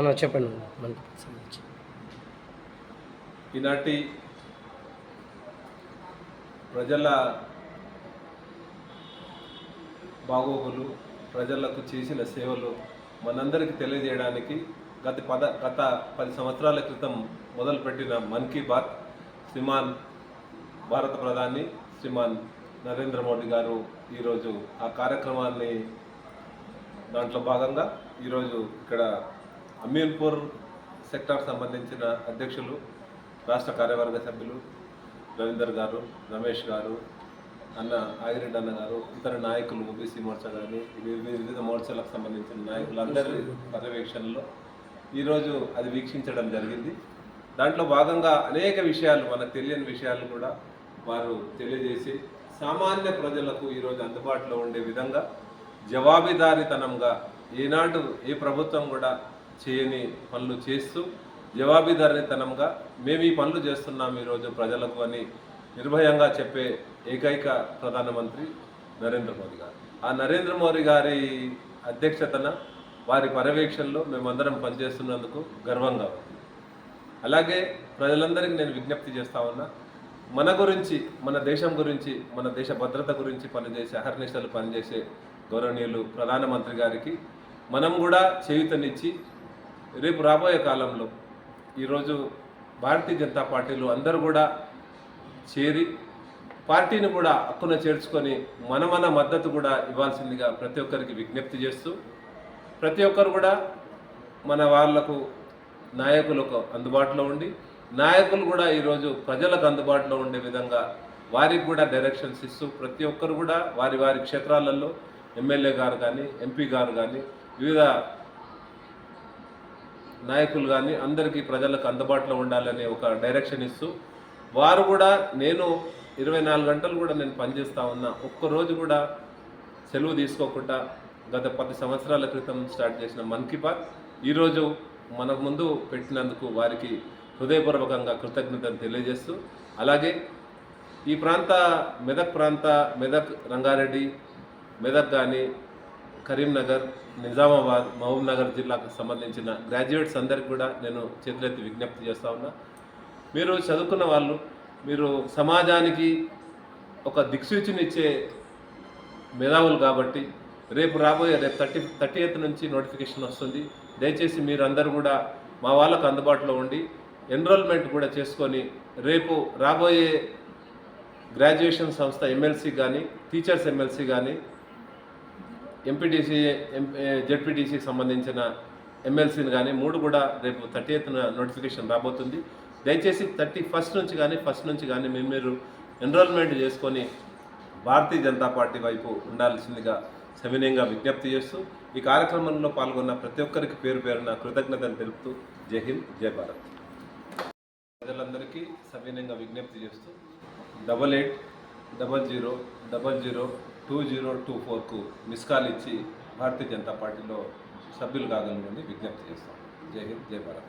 అన్న చెప్పండి మనకి సంబంధించి. ఈనాటి ప్రజల బాగోగులు ప్రజలకు చేసిన సేవలు మనందరికీ తెలియజేయడానికి గత పద గత పది సంవత్సరాల క్రితం మొదలుపెట్టిన మన్ కీ బాత్ శ్రీమాన్ భారత ప్రధాని శ్రీమాన్ నరేంద్ర మోడీ గారు ఈరోజు ఆ కార్యక్రమాన్ని దాంట్లో భాగంగా ఈరోజు ఇక్కడ అమీర్పూర్ సెక్టార్ సంబంధించిన అధ్యక్షులు రాష్ట్ర కార్యవర్గ సభ్యులు రవీందర్ గారు రమేష్ గారు అన్న ఆగిరెడ్డి అన్న గారు ఇతర నాయకులు ఓబీసీ మోర్చా కానీ వివిధ మోర్చాలకు సంబంధించిన నాయకులందరి పర్యవేక్షణలో ఈరోజు అది వీక్షించడం జరిగింది. దాంట్లో భాగంగా అనేక విషయాలు మనకు తెలియని విషయాలు కూడా వారు తెలియజేసి సామాన్య ప్రజలకు ఈరోజు అందుబాటులో ఉండే విధంగా జవాబిదారితనంగా ఈనాడు ఏ ప్రభుత్వం కూడా చేయని పనులు చేస్తూ జవాబీదారితనంగా మేము ఈ పనులు చేస్తున్నాం ఈరోజు ప్రజలకు అని నిర్భయంగా చెప్పే ఏకైక ప్రధానమంత్రి నరేంద్ర మోదీ గారు. ఆ నరేంద్ర మోదీ గారి అధ్యక్షతన వారి పర్యవేక్షణలో మేమందరం పనిచేస్తున్నందుకు గర్వంగా ఉంది. అలాగే ప్రజలందరికీ నేను విజ్ఞప్తి చేస్తా ఉన్నా మన గురించి మన దేశం గురించి మన దేశ భద్రత గురించి పనిచేసే అహర్నిశలు పనిచేసే గౌరవనీయులు ప్రధానమంత్రి గారికి మనం కూడా చేయుతనిచ్చి రేపు రాబోయే కాలంలో ఈరోజు భారతీయ జనతా పార్టీలు అందరూ కూడా చేరి పార్టీని కూడా హక్కున చేర్చుకొని మన మన మద్దతు కూడా ఇవ్వాల్సిందిగా ప్రతి ఒక్కరికి విజ్ఞప్తి చేస్తూ ప్రతి ఒక్కరు కూడా మన వాళ్ళకు నాయకులకు అందుబాటులో ఉండి నాయకులు కూడా ఈరోజు ప్రజలకు అందుబాటులో ఉండే విధంగా వారికి కూడా డైరెక్షన్స్ ఇస్తూ ప్రతి ఒక్కరు కూడా వారి వారి క్షేత్రాలలో ఎమ్మెల్యే గారు కానీ ఎంపీ గారు కానీ వివిధ నాయకులు కానీ అందరికీ ప్రజలకు అందుబాటులో ఉండాలనే ఒక డైరెక్షన్ ఇస్తూ వారు కూడా నేను ఇరవై నాలుగు గంటలు కూడా నేను పనిచేస్తూ ఉన్నా ఒక్కరోజు కూడా సెలవు తీసుకోకుండా గత పది సంవత్సరాల క్రితం స్టార్ట్ చేసిన మన్ కీ బాత్ ఈరోజు మన ముందు పెట్టినందుకు వారికి హృదయపూర్వకంగా కృతజ్ఞతలు తెలియజేస్తూ అలాగే ఈ ప్రాంత మెదక్ ప్రాంత మెదక్ రంగారెడ్డి మెదక్ కానీ కరీంనగర్ నిజామాబాద్ మహబూబ్నగర్ జిల్లాకు సంబంధించిన గ్రాడ్యుయేట్స్ అందరికి కూడా నేను చేతులెత్తి విజ్ఞప్తి చేస్తా ఉన్నా. మీరు చదువుకున్న వాళ్ళు మీరు సమాజానికి ఒక దిక్సూచినిచ్చే మేధావులు కాబట్టి రేపు రాబోయే రేపు థర్టీ థర్టీ ఎయిత్ నుంచి నోటిఫికేషన్ వస్తుంది. దయచేసి మీరందరూ కూడా మా వాళ్ళకు అందుబాటులో ఉండి ఎన్రోల్మెంట్ కూడా చేసుకొని రేపు రాబోయే గ్రాడ్యుయేషన్ సంస్థ ఎమ్మెల్సీ కానీ టీచర్స్ ఎమ్మెల్సీ కానీ ఎంపీటీసీ జెడ్పీటీసీకి సంబంధించిన ఎమ్మెల్సీని కానీ మూడు కూడా రేపు థర్టీ ఎయిత్ నోటిఫికేషన్ రాబోతుంది. దయచేసి థర్టీ ఫస్ట్ నుంచి కానీ ఫస్ట్ నుంచి కానీ మేము మీరు ఎన్రోల్మెంట్ చేసుకొని భారతీయ జనతా పార్టీ వైపు ఉండాల్సిందిగా సవినయంగా విజ్ఞప్తి చేస్తూ ఈ కార్యక్రమంలో పాల్గొన్న ప్రతి ఒక్కరికి పేరు పేరున కృతజ్ఞతలు తెలుపుతూ జై హింద్ జై భారత్. ప్రజలందరికీ సవినయంగా విజ్ఞప్తి చేస్తూ double eight double zero double zero two zero two ఫోర్కు మిస్ కాల్ ఇచ్చి భారతీయ జనతా పార్టీలో సభ్యులు కాగలమని విజ్ఞప్తి చేస్తాం. జై హింద్ జై భారత్.